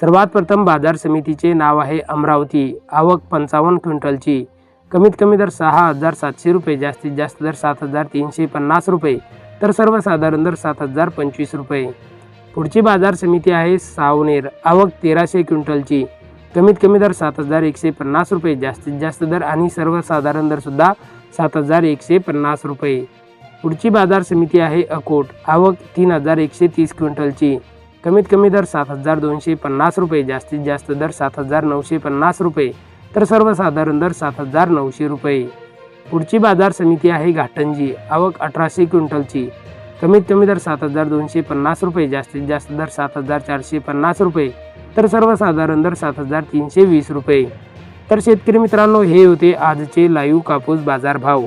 सर्वात प्रथम बाजार समितीचे नाव आहे अमरावती. आवक पंचावन्न क्विंटलची. कमीत कमी दर सहा हजार सातशे रुपये जास्तीत जास्त दर सात हजार तीनशे पन्नास रुपये तर सर्वसाधारण दर सात हजार पंचवीस रुपये. पुढची बाजार समिती आहे सावनेर. आवक तेराशे क्विंटलची. कमीत कमी दर सात हजार एकशे पन्नास रुपये जास्तीत जास्त दर आणि सर्वसाधारण दरसुद्धा सात हजार एकशे पन्नास रुपये. पुढची बाजार समिती आहे अकोट. आवक तीन हजार एकशे तीस क्विंटलची. कमीत कमी दर सात हजार दोनशे पन्नास रुपये जास्तीत जास्त दर सात हजार नऊशे पन्नास रुपये तर सर्वसाधारण दर सात हजार नऊशे रुपये. पुढची बाजार समिती आहे घाटंजी आवक अठराशे क्विंटलची. कमीत कमी दर सात हजार दोनशे पन्नास रुपये जास्तीत जास्त दर सात हजार चारशे पन्नास रुपये तर सर्वसाधारण दर सात हजार तीनशे वीस रुपये. तर शेतकरी मित्रांनो हे होते आजचे लाईव्ह कापूस बाजार भाव